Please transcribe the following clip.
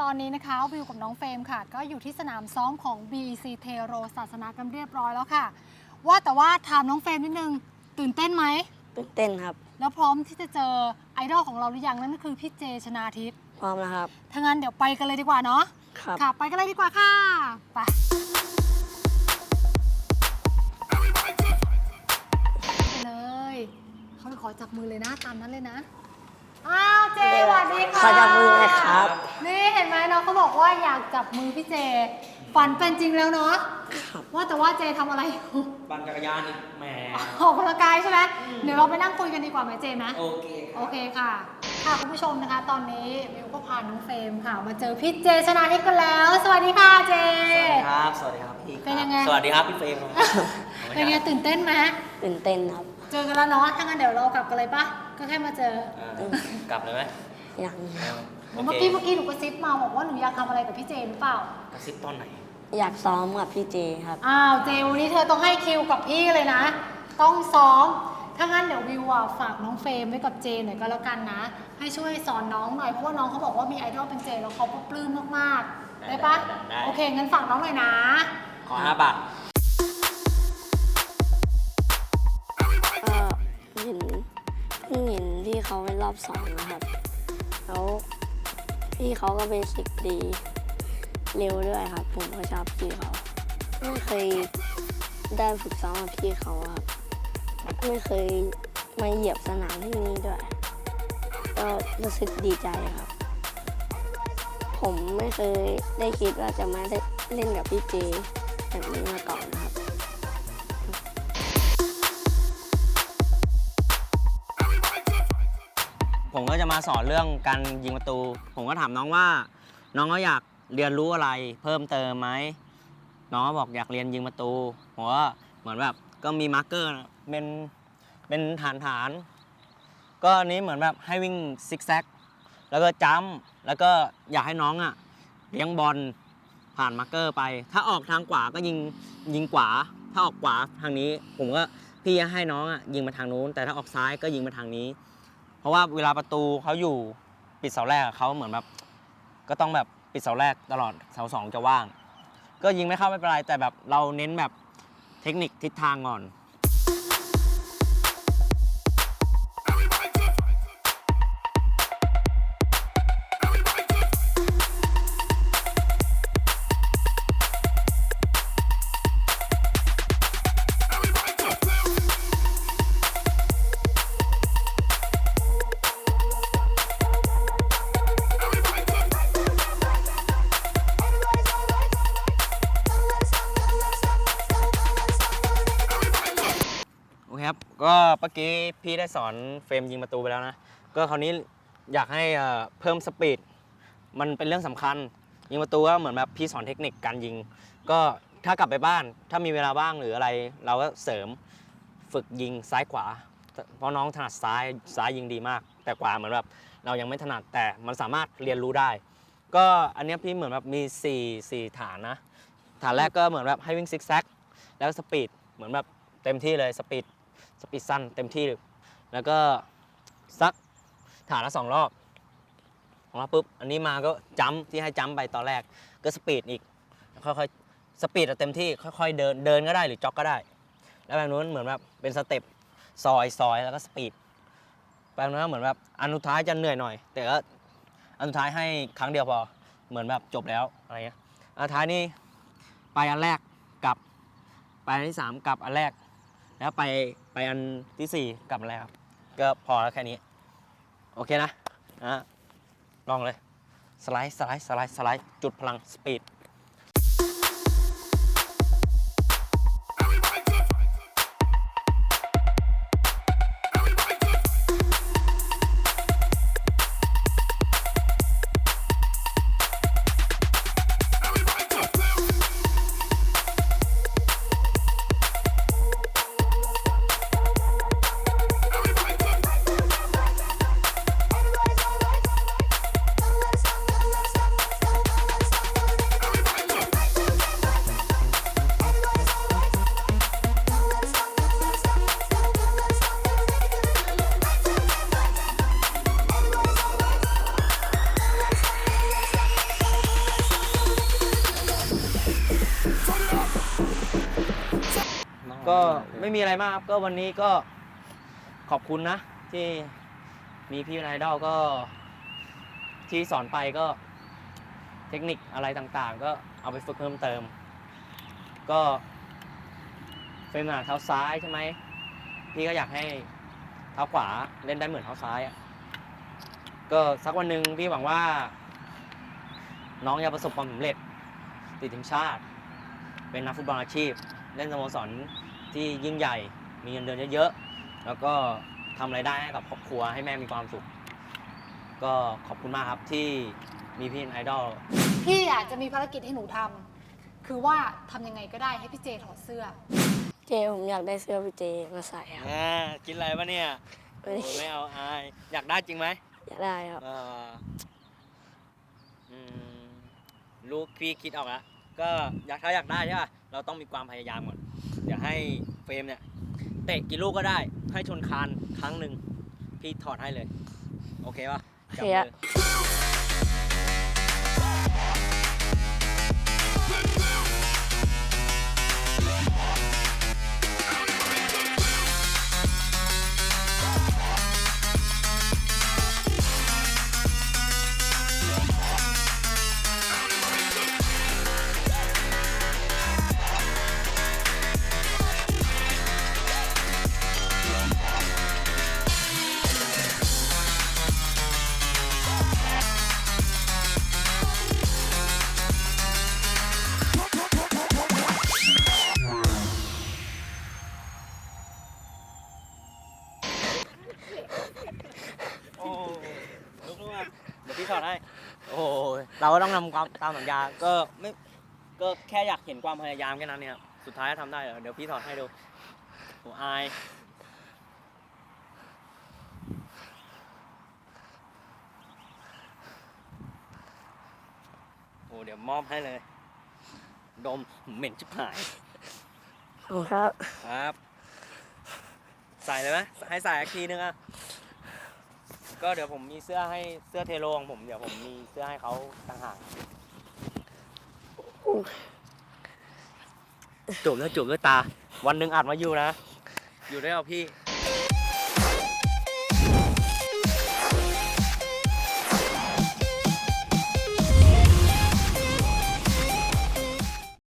ตอนนี้นะคะวิวกับน้องเฟรมค่ะ ก็อยู่ที่สนามซ้อมของ BEC เทโรศาสนากันเรียบร้อยแล้วค่ะ ว่าแต่ว่าถามน้องเฟรมนิดนึง ตื่นเต้นไหม ตื่นเต้นครับ แล้วพร้อมที่จะเจอไอดอลของเราหรือยังนั่นก็คือพี่เจชนาทิพย์พร้อมแล้วครับถ้างั้นเดี๋ยวไปกันเลยดีกว่าเนาะครับค่ะ ไปกันเลยดีกว่าค่ะไปไปเลยเขาไปขอจับมือเลยนะตามนั้นเลยนะอ้าว เจสวัสดีค่ะขอจับมือหน่อยครับ นี่เห็นไหมน้องเขาบอกว่าอยากจับมือพี่เจ ฝันเป็นจริงแล้วเนาะครับ ว่าแต่ว่าเจทำอะไรอยู่ปั่นจักรยานอีกแหม ออกกำลังกายใช่ไหมเดี๋ยวเราไปนั่งคุยกันดีกว่าไหมเจไหม โอเคคโอรับ เคค่ะ ค่ะคุณผู้ชมนะคะ ตอนนี้วิวก็พาน้องเฟรมค่ะ มาเจอพี่เจชนาทิพย์กันแล้ว สวัสดีค่ะเจครับ สวัสดีครับพี่เป็นยังไง สวัสดีครับพี่เฟรมครับเป็นไงตื่นเต้นไหมตื่นเต้นครับ เจอกันแล้วเนาะถ้างั้นเดี๋ยวเรากลับกันเลยปะ ก็แค่มาเจออ่ากลับเลยไหมยังโอเมื่อเคกี้เมื่อกี้หนูกระซิบมาบอกว่าหนูอยากทำอะไรกับพี่เจหรือเปล่า กระซิบตอนไหน อยากซ้อมกับพี่เจครับ อ้าวเจวันนี้เธอต้องให้คิวกับพี่เลยนะ ต้องซ้อม ถ้างั้นเดี๋ยววิวอะฝากน้องเฟรมไว้กับเจหน่อยก็แล้วกันนะ ให้ช่วยสอนน้องหน่อยเพราะว่าน้องเขาบอกว่ามีไอดอลเป็นเจแล้วเขาก็ปลื้มมากๆ ได้ปะได้ได้ โอเคงั้นฝากน้องหน่อยนะ ขอห้าบาท เขาเป็นรอบสองนะครับแล้วพี่เขาก็เบสิกดีเร็วด้วยครับ ผมก็ชอบพี่เขา ไม่เคยได้ฝึกซ้อมกับพี่เขาครับ ไม่เคยมาเหยียบสนามที่นี่ด้วย ก็รู้สึกดีใจครับ ผมไม่เคยได้คิดว่าจะมาได้เล่นกับพี่เจแบบนี้ ผมก็จะมาสอนเรื่องการยิงประตู ผมก็ถามน้องว่า น้องก็อยากเรียนรู้อะไรเพิ่มเติมไหมน้องก็บอกอยากเรียนยิงประตูผมก็เหมือนแบบก็มีมาร์กเกอร์เป็นเป็นฐานฐานๆก็อันนี้เหมือนแบบให้วิ่งซิกแซกแล้วก็จัมป์แล้วก็อยากให้น้องอะเลี้ยงบอลผ่านมาร์กเกอร์ไป ถ้าออกทางขวาก็ยิงยิงขวา ถ้าออกขวาทางนี้ ผมก็พี่จะให้น้องอะยิงมาทางนู้น แต่ถ้าออกซ้ายก็ยิงมาทางนี้ ราะว่าเวลาประตูเขาอยู่ปิดเสาแรกอะเขาเหมือนแบบก็ต้องแบบปิดเสาแรกตลอดเสาสองจะว่าง ก็ยิงไม่เข้าไม่เป็นไรแต่แบบเราเน้นแบบเทคนิคทิศทางก่อน ครับ ก็เมื่อกี้พี่ได้สอนเฟรมยิงประตูไปแล้วนะ ก็คราวนี้อยากให้เพิ่มสปีด มันเป็นเรื่องสำคัญ ยิงประตูก็เหมือนแบบพี่สอนเทคนิคการยิง ก็ถ้ากลับไปบ้าน ถ้ามีเวลาบ้างหรืออะไร เราก็เสริมฝึกยิงซ้ายขวา เพราะน้องถนัดซ้ายซ้ายยิงดีมาก แต่ขวาเหมือนแบบเรายังไม่ถนัดแต่มันสามารถเรียนรู้ได้ ก็อันเนี้ยพี่เหมือนแบบมี 4 4 ฐานนะ ฐานแรกก็เหมือนแบบให้วิ่งซิกแซกแล้วสปีดเหมือนแบบเต็มที่เลยสปีด สปีดสั้นเต็มที่เลยแล้วก็ซักฐานละสองรอบสองรอบปุ๊บอันนี้มาก็จัมที่ให้จัมไปตอนแรกก็สปีดอีกค่อยๆสปีดเต็มที่ค่อยๆเดินเดินก็ได้หรือจ็อกก็ได้ แล้วแบบนู้นเหมือนแบบเป็นสเต็ปซอยซอยแล้วก็สปีดแบบนั้นเหมือนแบบอันสุดท้ายจะเหนื่อยหน่อย แต่ก็อันสุดท้ายให้ครั้งเดียวพอเหมือนแบบจบแล้วอะไรเงี้ยอันสุดท้ายนี่ไปอันแรกกลับไปอันที่สามกลับอันแรก แล้วไปไปอันที่สี่กลับมาแล้วครับ ก็พอแล้วแค่นี้ โอเคนะนะลองเลย สไลด์ สไลด์ สไลด์ สไลด์ จุดพลังสปีด ก็ไม่มีอะไรมากครับก็วันนี้ก็ขอบคุณนะ ที่มีพี่ไอดอลก็ ที่สอนไปก็เทคนิคอะไรต่างๆ ก็เอาไปฝึกเพิ่มเติม ก็เฟรมหนาเท้าซ้ายใช่ไหมพี่ก็อยากให้เท้าขวาเล่นได้เหมือนเท้าซ้ายอะก็สักวันหนึ่งพี่หวังว่า น้องจะประสบความสำเร็จติดทีมชาติ เป็นนักฟุตบอลอาชีพ เล่นสโมสรที่ยิ่งใหญ่ มีเงินเดือนเยอะๆ แล้วก็ทำไรายได้ให้กับครอบครัวให้แม่มีความสุข ก็ขอบคุณมากครับที่มีพี่เป็นไอดอล พี่อะจะมีภารกิจให้หนูทำคือว่าทำยังไงก็ได้ให้พี่เจถอดเสื้อ เจผมอยากได้เสื้อพี่เจมาใส่ครับอ่ากินอะไรปะเนี่ยเอ้โอ้ยไม่เอาอาย อยากได้จริงไหมอยากได้ครับเอ่ออืมลูกพี่คิดออกแล้ว ก็อยากถ้าอยากได้ใช่ป่ะเราต้องมีความพยายามก่อนเดี๋ยวให้เฟรมเนี่ยเตะกี่ลูกก็ได้ ให้ชนคานครั้งหนึ่งพี่ถอดให้เลย โอเคป่ะจับโอเคอะมือ เราก็ต้องทำความตามสัญญา ก็ไม่ก็แค่อยากเห็นความพยายามแค่นั้นเนี่ยครับสุดท้ายทำได้เหรอเดี๋ยวพี่ถอดให้ดูโอ้อายโอ้เดี๋ยวมอบให้เลย ดมเหม็นชิบหายขอบคุณครับ ครับ ใส่เลยไหมให้ใส่อีกทีนึงอะ ก็เดี๋ยวผมมีเสื้อให้เสื้อเทโลของผมเดี๋ยวผมมีเสื้อให้เขาต่างหากจูบแล้วจูบด้วยตา วันหนึ่งอัดมาอยู่นะ อยู่ด้วยกับพี่